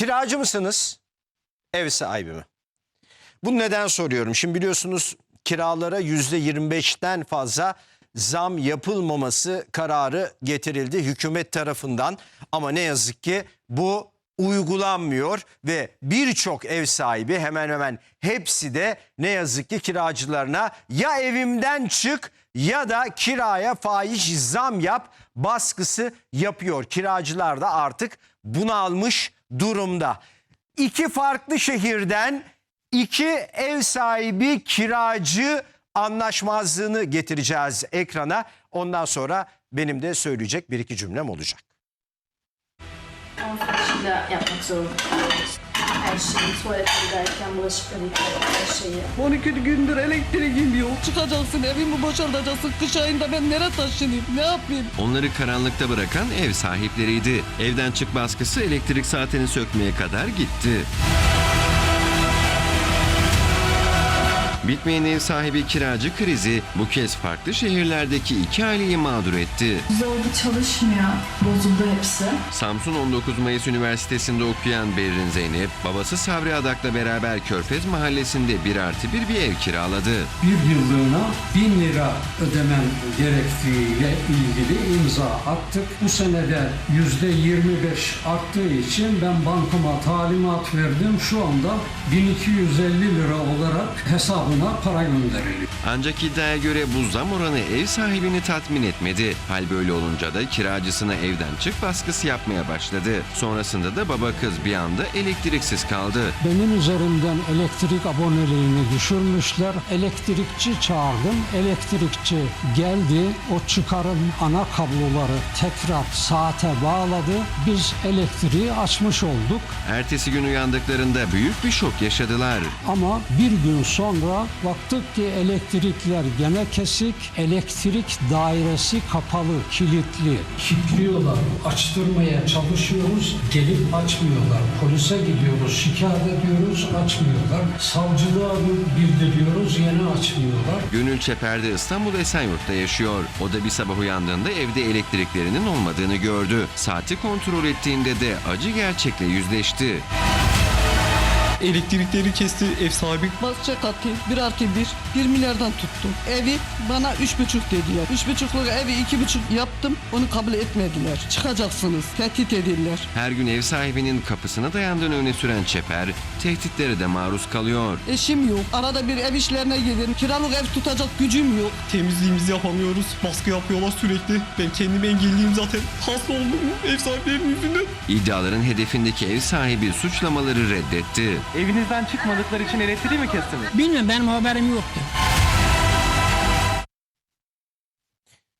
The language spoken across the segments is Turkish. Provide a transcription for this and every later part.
Kiracı mısınız? Ev sahibi mi? Bu neden soruyorum? Şimdi biliyorsunuz kiralara yüzde 25'ten fazla zam yapılmaması kararı getirildi hükümet tarafından. Ama ne yazık ki bu uygulanmıyor ve birçok ev sahibi hemen hemen hepsi de ne yazık ki kiracılarına ya evimden çık ya da kiraya fahiş zam yap baskısı yapıyor. Kiracılar da artık bunalmış durumda. İki farklı şehirden iki ev sahibi kiracı anlaşmazlığını getireceğiz ekrana. Ondan sonra benim de söyleyecek bir iki cümlem olacak. Anlaşıyla yapmak zorunda kalıyoruz. Her şeyi tuvalete giderken bulaşıkları yıkamak, her şeyi. 12 gündür elektriğim yok. Çıkacaksın evimi boşaltacaksın. Kış ayında ben nereye taşınayım? Ne yapayım? Onları karanlıkta bırakan ev sahipleriydi. Evden çık baskısı elektrik saatini sökmeye kadar gitti. Bitmeyen ev sahibi kiracı krizi bu kez farklı şehirlerdeki iki aileyi mağdur etti. Zorlu çalışmıyor. Bozuldu hepsi. Samsun 19 Mayıs Üniversitesi'nde okuyan Berrin Zeynep, babası Sabri Adak'la beraber Körfez Mahallesi'nde bir artı bir bir ev kiraladı. bir yıllığına bin lira ödemen gerektiğiyle ilgili imza attık. Bu senede yüzde 25 arttığı için ben bankama talimat verdim. Şu anda 1250 lira olarak hesabına para gönderiliyor. Ancak iddiaya göre bu zam oranı ev sahibini tatmin etmedi. Hal böyle olunca da kiracısına evden çık baskısı yapmaya başladı. Sonrasında da baba kız bir anda elektriksiz kaldı. Benim üzerimden elektrik aboneliğini düşürmüşler. Elektrikçi çağırdım. Elektrikçi geldi. O çıkarın ana kabloları tekrar saate bağladı. Biz elektriği açmış olduk. Ertesi gün uyandıklarında büyük bir şok yaşadılar. Ama bir gün sonra baktık ki elektrikler gene kesik. Elektrik dairesi kapalı, kilitli. Kilitliyorlar. Açtırmaya çalışıyoruz. Gelip açmıyorlar. Polise gidiyoruz. Şikayet ediyoruz. Açmıyorlar. Savcılığa bildiriyoruz. Yine açmıyorlar. Gönül Çeper'de İstanbul Esenyurt'ta yaşıyor. O da bir sabah uyandığında evde elektriklerinin olmadığını gördü. Saati kontrol ettiğinde de acı gerçekle yüzleşti. Elektrikleri kesti ev sahibi. Basacak atı bir artı bir, bir milyardan tuttum. Evi bana üç buçuk dediler. Üç buçukluk evi iki buçuk yaptım. Onu kabul etmediler. Çıkacaksınız. Tehdit edildiler. Her gün ev sahibinin kapısına dayandığını öne süren Çeper, tehditlere de maruz kalıyor. Eşim yok. Arada bir ev işlerine giderim. Kiralık ev tutacak gücüm yok. Temizliğimizi yapamıyoruz. Baskı yapıyorlar sürekli. Ben kendimi engelliyim zaten. Hasta oldum ev sahiplerinin yüzünden. İddiaların hedefindeki ev sahibi suçlamaları reddetti. Evinizden çıkmadıkları için elektriği mi kestiniz? Bilmiyorum benim haberim yoktu.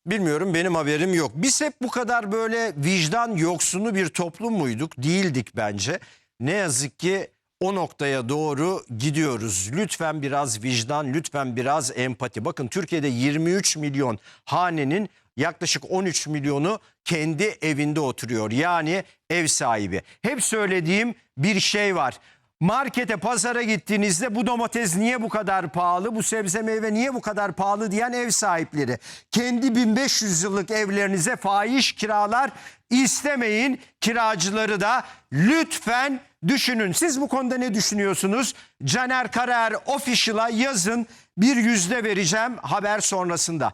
Bilmiyorum benim haberim yok. Biz hep bu kadar böyle vicdan yoksunu bir toplum muyduk? Değildik bence. Ne yazık ki o noktaya doğru gidiyoruz. Lütfen biraz vicdan, lütfen biraz empati. Bakın Türkiye'de 23 milyon hanenin yaklaşık 13 milyonu kendi evinde oturuyor. Yani ev sahibi. Hep söylediğim bir şey var. Markete, pazara gittiğinizde bu domates niye bu kadar pahalı, bu sebze meyve niye bu kadar pahalı diyen ev sahipleri. Kendi 1500 yıllık evlerinize fahiş kiralar istemeyin. Kiracıları da lütfen düşünün. Siz bu konuda ne düşünüyorsunuz? Caner Karar Official'a yazın bir yüzde vereceğim haber sonrasında.